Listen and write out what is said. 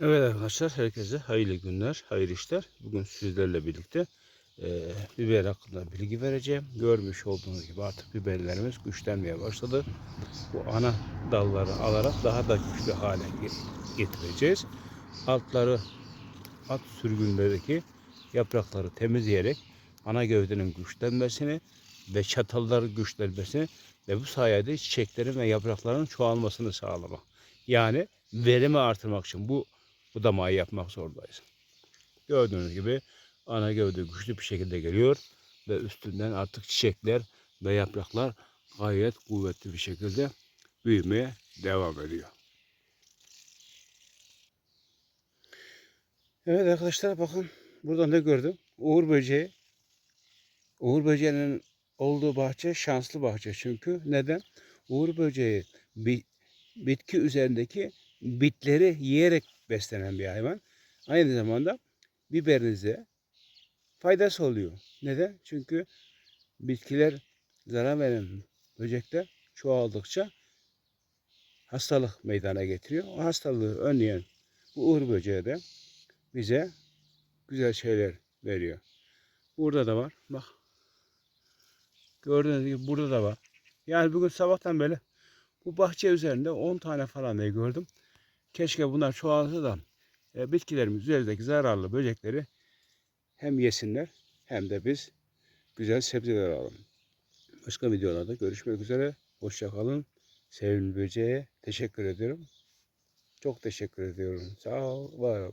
Evet arkadaşlar herkese hayırlı günler, hayırlı işler. Bugün sizlerle birlikte e, biber hakkında bilgi vereceğim. Görmüş olduğunuz gibi artık biberlerimiz güçlenmeye başladı. Bu ana dalları alarak daha da güçlü hale ge- getireceğiz. Altları at sürgünlerdeki yaprakları temizleyerek ana gövdenin güçlenmesini ve çatalların güçlenmesini ve bu sayede çiçeklerin ve yaprakların çoğalmasını sağlamak. Yani verimi artırmak için bu budamayı yapmak zorundayız. Gördüğünüz gibi ana gövde güçlü bir şekilde geliyor ve üstünden artık çiçekler ve yapraklar gayet kuvvetli bir şekilde büyümeye devam ediyor. Evet arkadaşlar bakın burada ne gördüm? Uğur böceği. Uğur böceğinin olduğu bahçe şanslı bahçe çünkü neden? Uğur böceği bitki üzerindeki bitleri yiyerek beslenen bir hayvan. Aynı zamanda biberinize faydası oluyor. Neden? Çünkü bitkiler zarar veren böcekler çoğaldıkça hastalık meydana getiriyor. O hastalığı önleyen bu uğur böceği de bize güzel şeyler veriyor. Burada da var. Bak. Gördüğünüz gibi burada da var. Yani bugün sabahtan beri bu bahçe üzerinde 10 tane falan ne gördüm. Keşke bunlar çoğalsa da e, bitkilerimiz üzerindeki zararlı böcekleri hem yesinler hem de biz güzel sebzeler alalım. Başka videolarda görüşmek üzere. Hoşça kalın. Sevimli böceğe teşekkür ediyorum. Çok teşekkür ediyorum. Sağ ol, var ol.